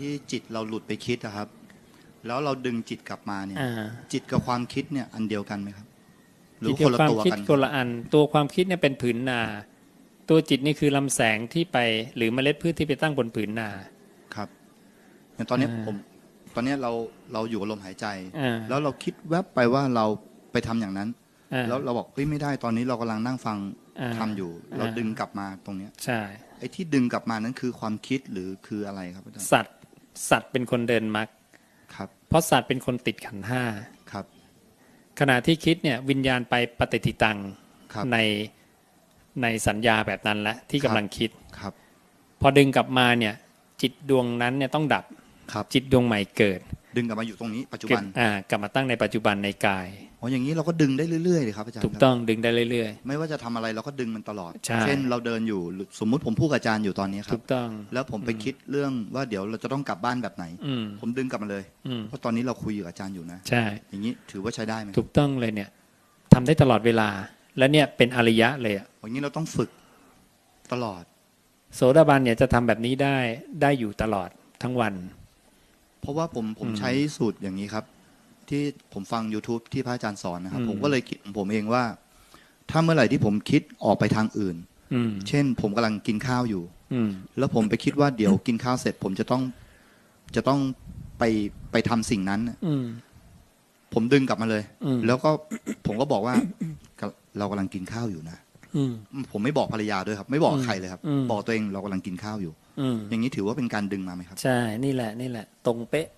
ที่จิตเราหลุดไปคิดอะครับ แล้วเราดึงจิตกลับมาเนี่ย อ่าจิตกับความคิดเนี่ยอันเดียวกันไหมครับ หรือจิตคนกับละความตัวคิดกันคนละอัน ตัวความคิดเนี่ยเป็นผืนนา ตัวจิตนี่คือลำแสงที่ไปหรือเมล็ดพืชที่ไปตั้งบนผืนนา ครับอย่างตอนเนี้ยอ่าผม ตอนเนี้ยเราเราอยู่กับลมหายใจ อ่า แล้วเราคิดแวบไปว่าเราไปทำอย่างนั้น อ่า แล้วเราบอกเฮ้ยไม่ได้ตอนนี้เรากำลังนั่งฟังอ่าทำอยู่ เราอ่า ดึงกลับมาตรงเนี้ยใช่ ไอ้ที่ดึงกลับมานั้นคือความคิดหรือคืออะไรครับอาจารย์สัตว์ สัตว์เป็นคนเดินมรรคครับ เพราะสัตว์เป็นคนติดขันธ์ห้าครับ ขณะที่คิดเนี่ยวิญญาณไปปฏิติตังครับในในสัญญาแบบนั้นแหละที่ครักำบลังคิดครับ พอดึงกลับมาเนี่ย จิตดวงนั้นเนี่ยต้องดับครับจิตดวงใหม่เกิด ดึงกลับมาอยู่ตรงนี้ปัจจุเก็บับนอ่ากลับมาตั้งในปัจจุบันในกาย อ๋ออย่างนี้เราก็ดึงได้เรื่อยๆเลยครับอาจารย์ถูกครับต้องดึงได้เรื่อย ไม่ว่าจะทำอะไรเราก็ดึงมันตลอด ใช่ เช่นเราเดินอยู่หรือสมมุติผมพูดกับอาจารย์อยู่ตอนนี้ๆ ครัถูบ กต้อง แล้วผมไปคิดเรื่องว่าเดี๋ยวเราจะต้องกลับบ้านแบบไหน อืมผมดึงกลับมาเลย อืมเพราะตอนนี้เราคุยอยู่กับอาจารย์อยู่นะ ใช่ อย่างนี้ถือว่าใช้ได้ไหมถูกต้องเลยเนี่ยทำได้ตลอดเวลา และเนี่ยเป็นอริยะเลยอะอย่างนี้เราต้องฝึกตลอด โสดาบันเนี่ยจะทำแบบนี้ได้ได้อยู่ตลอดทั้งวัน เพราะว่าผมผมอืมใช้สูตรอย่างนี้ครับ ที่ผมฟัง YouTube ที่พระอาจารย์สอนนะครับอืมผมก็เลยคิดของผมเองว่า ถ้าเมื่อไหร่ที่ผมคิดออกไปทางอื่นอืมเช่น ผมกำลังกินข้าวอยู่ อืมแล้วผมไปคิดว่าเดี๋ยวกินข้าวเสร็จ ผมจะต้องจะต้องไปไปทำสิ่งนั้นน่ะอืมผมดึงกลับมาเลยอืมแล้วก็ผมก็บอกว่า เรากำลังกินข้าวอยู่นะอืมผมไม่บอกภรรยาด้วยครับ ไม่บอกอืมใครเลยครับอืมบอกตัวเองเรากำลังกินข้าวอยู่อืมอย่างนี้ถือว่าเป็นการดึงมาไหมครับ ใช่ นี่แหละ นี่แหละ ตรงเป๊ะา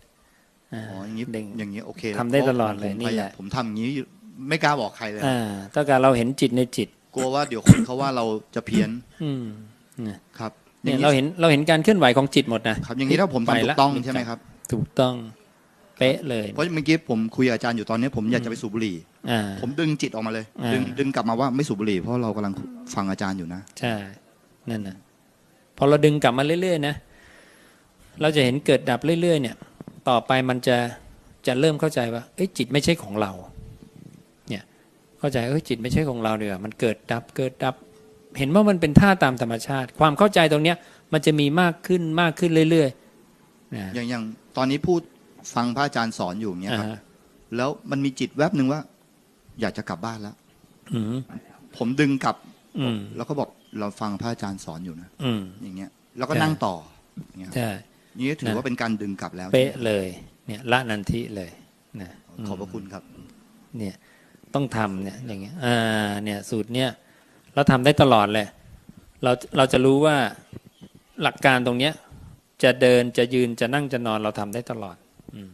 อ๋ออย่างนี้เด้งอย่างนี้โอเคทำได้ตลอดพราะเลยผมนี่พยาแหยามละผมทำอย่างนี้อยู่ไม่กล้าบอกใครเลยอ่าต้องการเราเห็นจิตในจิต กลัวว่าเดี๋ยวคนเขาว่าเราจะเพี้ยน อืมเนี่ยครับอเนี่ยย่างนี้เราเห็นเราเห็นการเคลื่อนไหวของจิตหมดนะครับ อย่างนี้ถ้าผมไปทำถูละกต้องใช่ไหมครับ ถูกต้องเป๊ะเลย เพราะเมื่อกี้ผมคุยกับอาจารย์อยู่ตอนนี้ผมอยากจะไปสูบบุหรี่อ่าผมดึงจิตออกมาเลยอ่าดึงดึงกลับมาว่าไม่สูบบุหรี่เพราะเรากำลังฟังอาจารย์อยู่นะ ใช่ นั่นนะพอเราดึงกลับมาเรื่อยๆนะ เราจะเห็นเกิดดับเรื่อยๆเนี่ย ต่อไปมันจะจะเริ่มเข้าใจว่าเอ้ยจิตไม่ใช่ของเรา เนี่ยเข้าใจเอ้ยจิตไม่ใช่ของเราเดียวามันเกิดดับเกิดดับ เห็นว่ามันเป็นท่าตามธรรมชาติ ความเข้าใจตรงเนี้ย มันจะมีมากขึ้นมากขึ้นเรื่อยๆนะอย่างอย่างตอนนี้พูดฟังพระอาจารย์สอนอยู่อย่างเงี้ยอ่าครับฮะแล้วมันมีจิตแวบหนึ่งว่า อยากจะกลับบ้านแล้วอืมผมดึงกลับอืมแล้วก็บอกเราฟังพระอาจารย์สอนอยู่นะอืมอย่างเงี้ย แล้วก็ใช่นั่งต่ออย่างเงี้ยครับใช่ นี่ถือนะว่าเป็นการดึงกลับแล้วเป๊ะเลยเนี่ยละนันทิเลยนะขอบพระคุณครับเนี่ยต้องทำเนี่ยอย่างเงี้ยอ่าเนี่ยสูตรเนี่ยเราทำได้ตลอดเลยเราเราจะรู้ว่าหลักการตรงเนี้ยจะเดินจะยืนจะนั่งจะนอนเราทำได้ตลอด อืม